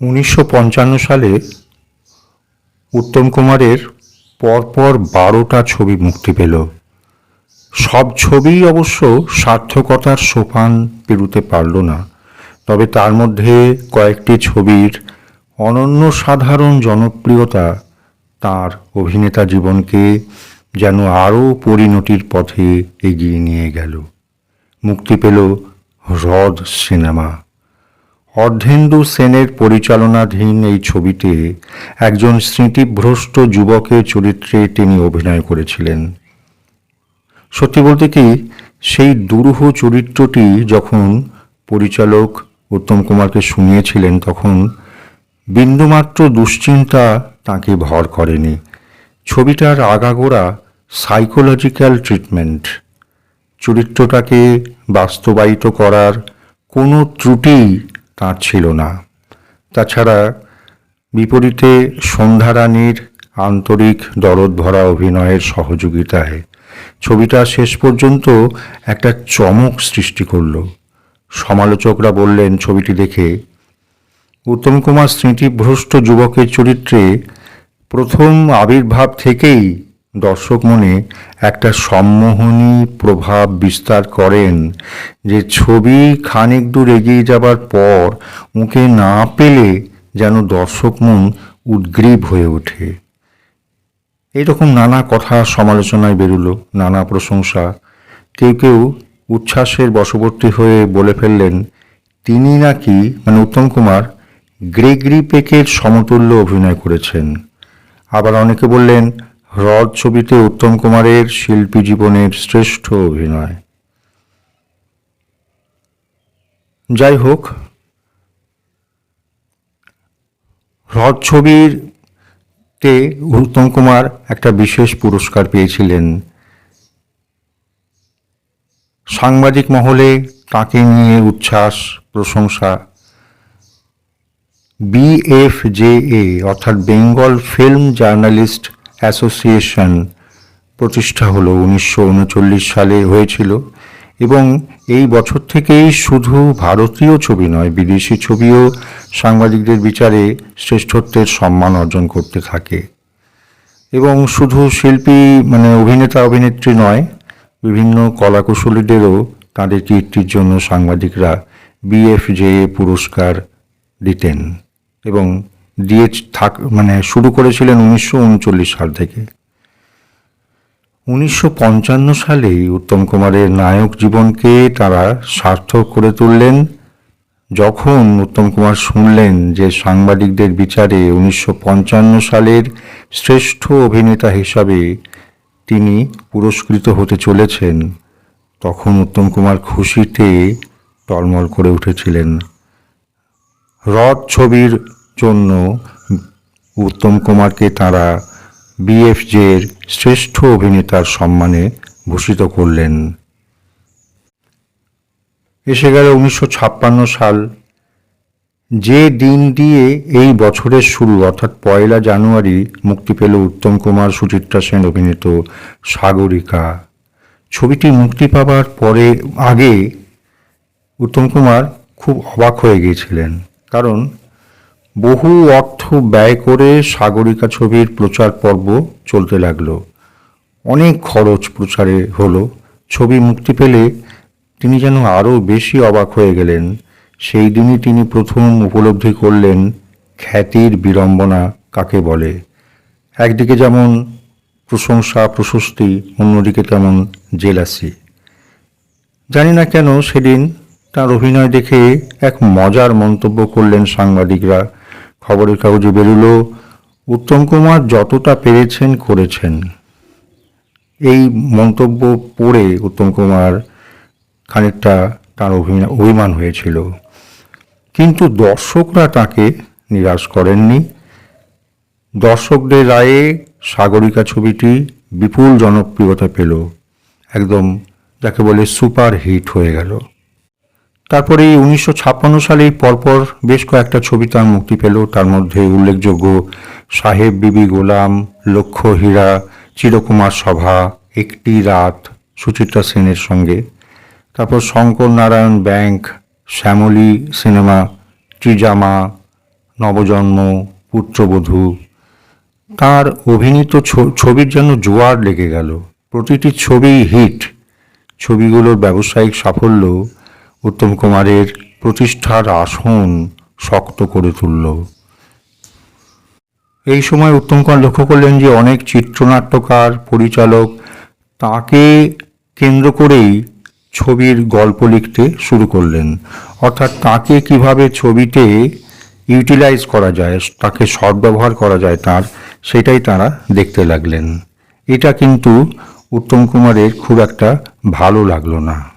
উনিশশো পঞ্চান্ন সালে উত্তম কুমারের পরপর বারোটা ছবি মুক্তি পেল। সব ছবিই অবশ্য সার্থকতার সোপান পেরুতে পারল না। তবে তার মধ্যে কয়েকটি ছবির অনন্য সাধারণ জনপ্রিয়তা তার অভিনেতা জীবনকে যেন আরও পরিণতির পথে এগিয়ে নিয়ে গেল। মুক্তি পেল হ্রদ সিনেমা। অর্ধেন্দু সেনের পরিচালনাধীন এই ছবিতে একজন স্মৃতিভ্রষ্ট যুবকের চরিত্রে তিনি অভিনয় করেছিলেন। সত্যি বলতে কি, সেই দুরূহ চরিত্রটি যখন পরিচালক উত্তম কুমারকে শুনিয়েছিলেন, তখন বিন্দুমাত্র দুশ্চিন্তা তাকে ভর করেনি। ছবিটার আগাগোড়া সাইকোলজিক্যাল ট্রিটমেন্ট। চরিত্রটাকে বাস্তবায়িত করার কোনো ত্রুটি তার ছিল না। তাছাড়া বিপরীতে সন্ধ্যারানীর আন্তরিক দরদ ভরা অভিনয়ের সহযোগিতায় ছবিটা শেষ পর্যন্ত একটা চমক সৃষ্টি করল। সমালোচকরা বললেন, ছবিটি দেখে উত্তম কুমার স্মৃতিভ্রষ্ট যুবকের চরিত্রে প্রথম আবির্ভাব থেকেই দর্শক মনে একটা সম্মোহনী প্রভাব বিস্তার করেন যে ছবি খানিক দূর এগিয়ে যাবার পর ওকে না পেলে যেন দর্শক মন উদ্গ্রীব হয়ে ওঠে। এইরকম নানা কথা সমালোচনায় বেরুলো, নানা প্রশংসা। কেউ কেউ উচ্ছ্বাসের বশবর্তী হয়ে বলে ফেললেন, তিনি নাকি মানে উত্তম কুমার, গ্রেগরি পেকের সমতুল্য অভিনয় করেছেন। আবার অনেকে বললেন হ্রদ ছবিতে উত্তম কুমারের শিল্পী জীবনের শ্রেষ্ঠ অভিনয়। যাই হোক, হ্রদ ছবির তে উত্তম কুমার একটা বিশেষ পুরস্কার পেয়েছিলেন। সাংবাদিক মহলে তাকে নিয়ে উচ্ছ্বাস, প্রশংসা। বিএফজেএ, অর্থাৎ বেঙ্গল ফিল্ম জার্নালিস্ট অ্যাসোসিয়েশন প্রতিষ্ঠা হলো উনিশশো উনচল্লিশ সালে হয়েছিল এবং এই বছর থেকেই শুধু ভারতীয় ছবি নয়, বিদেশি ছবিও সাংবাদিকদের বিচারে শ্রেষ্ঠত্বের সম্মান অর্জন করতে থাকে। এবং শুধু শিল্পী মানে অভিনেতা, অভিনেত্রী নয়, বিভিন্ন কলাকুশলীদেরও তাঁদের কীর্তির জন্য সাংবাদিকরা বিএফজেএ পুরস্কার দিতেন এবং দিয়ে থাক মানে শুরু করেছিলেন উনিশশো উনচল্লিশ সাল থেকে। উনিশশো পঞ্চান্ন সালেই উত্তম কুমারের নায়ক জীবনকে তারা সার্থক করে তুললেন। যখন উত্তম কুমার শুনলেন যে সাংবাদিকদের বিচারে উনিশশো পঞ্চান্ন সালের শ্রেষ্ঠ অভিনেতা হিসাবে তিনি পুরস্কৃত হতে চলেছেন, তখন উত্তম কুমার খুশিতে টলমল করে উঠেছিলেন। রথ ছবির জন্য উত্তম কুমারকে তারা বিএফজের শ্রেষ্ঠ অভিনেতার সম্মানে ভূষিত করলেন। এসে গেল উনিশশো ছাপ্পান্ন সাল যে দিন দিয়ে এই বছরের শুরু, অর্থাৎ পয়লা জানুয়ারি, মুক্তি পেল উত্তম কুমার, সুচিত্রা সেন অভিনীত সাগরিকা। ছবিটি মুক্তি পাবার পরে, আগে উত্তম কুমার খুব অবাক হয়ে গিয়েছিলেন। কারণ বহু অর্থ ব্যয় করে সাগরিকা ছবির প্রচার পর্ব চলতে লাগল। অনেক খরচ প্রচারে হলো। ছবি মুক্তি পেলে তিনি যেন আরও বেশি অবাক হয়ে গেলেন। সেই দিনই তিনি প্রথম উপলব্ধি করলেন খ্যাতির বিড়ম্বনা কাকে বলে। একদিকে যেমন প্রশংসা, প্রশস্তি, অন্যদিকে তেমন জেলাসি। জানি না কেন সেদিন তার অভিনয় দেখে এক মজার মন্তব্য করলেন সাংবাদিকরা। খবরের কাগজে বেরুলো, উত্তম কুমার যতটা পেরেছেন করেছেন। এই মন্তব্য পড়ে উত্তম কুমার খানিকটা তার অভিমান হয়েছিল। কিন্তু দর্শকরা তাকে নিরাশ করেননি। দর্শকদের রায়ে সাগরিকা ছবিটি বিপুল জনপ্রিয়তা পেল। একদম যাকে বলে সুপার হিট হয়ে গেল। তারপরে উনিশশো ছাপ্পান্ন সালেই পরপর বেশ কয়েকটা ছবি তার মুক্তি পেল। তার মধ্যে উল্লেখযোগ্য সাহেব বিবি গোলাম লক্ষ্য হীরা, চিরকুমার সভা, একটি রাত, সুচিত্রা সেনের সঙ্গে। তারপর শঙ্কর নারায়ণ ব্যাংক, শ্যামলী সিনেমা, ত্রিজামা, নবজন্ম, পুত্রবধূ। তার অভিনীত ছবির যেন জোয়ার লেগে গেল। প্রতিটি ছবি হিট। ছবিগুলোর ব্যবসায়িক সাফল্য উত্তম কুমারের প্রতিষ্ঠার আসন শক্ত করে তুলল। এই সময় উত্তম কুমার লক্ষ্য করলেন যে অনেক চিত্রনাট্যকার, পরিচালক তাকে কেন্দ্র করেই ছবির গল্প লিখতে শুরু করলেন। অর্থাৎ তাকে কীভাবে ছবিতে ইউটিলাইজ করা যায়, তাকে সদ্ব্যবহার করা যায় তার, সেটাই তারা দেখতে লাগলেন। এটা কিন্তু উত্তম কুমারের খুব একটা ভালো লাগল না।